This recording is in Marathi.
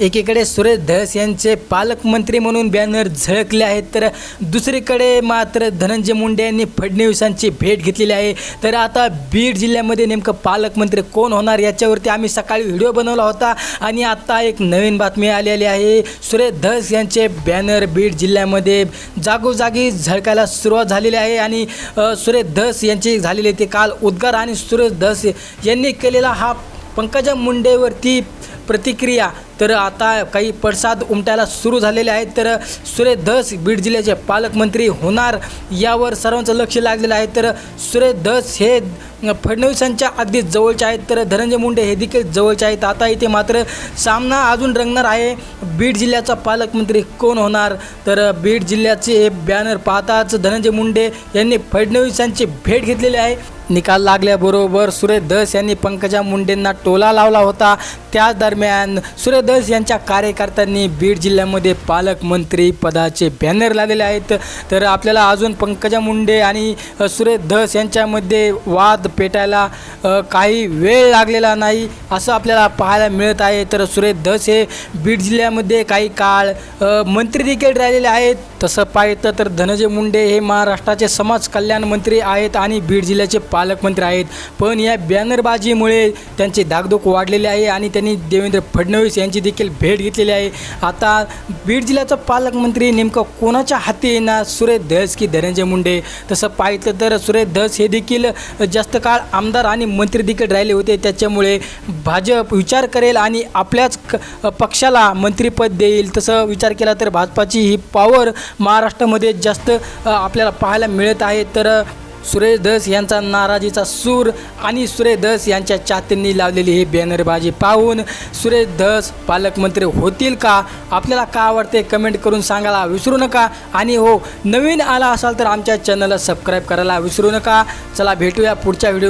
एकीकडे सुरेश धस यांचे पालकमंत्री म्हणून बॅनर झळकले आहेत तर दुसरीकडे मात्र धनंजय मुंडे यांनी फडणवीसांची भेट घेतलेली आहे. तर आता बीड जिल्ह्यामध्ये नेमकं पालकमंत्री कोण होणार याच्यावरती आम्ही सकाळी व्हिडिओ बनवला होता आणि आता एक नवीन बातमी आलेली आहे. सुरेश धस यांचे बॅनर बीड जिल्ह्यामध्ये जागोजागी झळकायला सुरुवात झालेली आहे आणि सुरेश धस यांची झालेली ते काल उद्गार आणि सुरेश धस यांनी केलेला हा पंकजा मुंडेवरती प्रतिक्रिया. तर आता काही पडसाद उमटायला सुरू झालेले आहेत. तर सुरेश धस बीड जिल्ह्याचे पालकमंत्री होणार यावर सर्वांचं लक्ष लागलेलं आहे. तर सुरेश धस हे फडणवीसांच्या अगदी जवळचे आहेत. तर धनंजय मुंडे हे देखील जवळचे आहेत. आता इथे मात्र सामना अजून रंगणार आहे. बीड जिल्ह्याचा पालकमंत्री कोण होणार? तर बीड जिल्ह्याचे हे बॅनर पाहताच धनंजय मुंडे यांनी फडणवीसांची भेट घेतलेली आहे. निकाल लागल्याबरोबर सुरेश धस यांनी पंकजा मुंडेंना टोला लावला होता. त्याच दरम्यान सुरेश यांच्या कार्यकर्त्यांनी बीड जिल्ह्यामध्ये पालकमंत्री पदाचे बॅनर लावलेले आहेत. तर आपल्याला अजून पंकजा मुंडे आणि सुरेश धस यांच्यामध्ये वाद पेटायला काही वेळ लागलेला नाही असं आपल्याला पाहायला मिळत आहे. तर सुरेश धस हे बीड जिल्ह्यामध्ये काही काळ मंत्री देखील राहिलेले आहेत. तसं पाहिलं तर धनंजय मुंडे हे महाराष्ट्राचे समाज कल्याण मंत्री आहेत आणि बीड जिल्ह्याचे पालकमंत्री आहेत. पण या बॅनरबाजीमुळे त्यांचे धाकधूक वाढलेले आहे आणि त्यांनी देवेंद्र फडणवीस यांची देखील भेट घेतलेली आहे. आता बीड जिल्ह्याचा पालकमंत्री नेमकं कोणाच्या हाती येणार? सुरेश धस की धनंजय मुंडे? तसं पाहिलं तर सुरेश धस हे देखील जास्त काळ आमदार आणि मंत्री देखील राहिले होते. त्याच्यामुळे भाजप विचार करेल आणि आपल्याच पक्षाला मंत्रिपद देईल. तसं विचार केला तर भाजपाची ही पॉवर महाराष्ट्रामध्ये जास्त आपल्याला पाहायला मिळत आहे. तर सुरेश धस यांचा नाराजीचा सूर आणि सुरेश धस यांच्या चाहत्यांनी लावलेली ही बॅनरबाजी पाहून सुरेश धस पालकमंत्री होतील का? आपल्याला का आवडते कमेंट करून सांगायला विसरू नका. आणि हो नवीन आला असाल तर आमच्या चॅनलला सबस्क्राईब करायला विसरू नका. चला भेटूया पुढच्या व्हिडिओ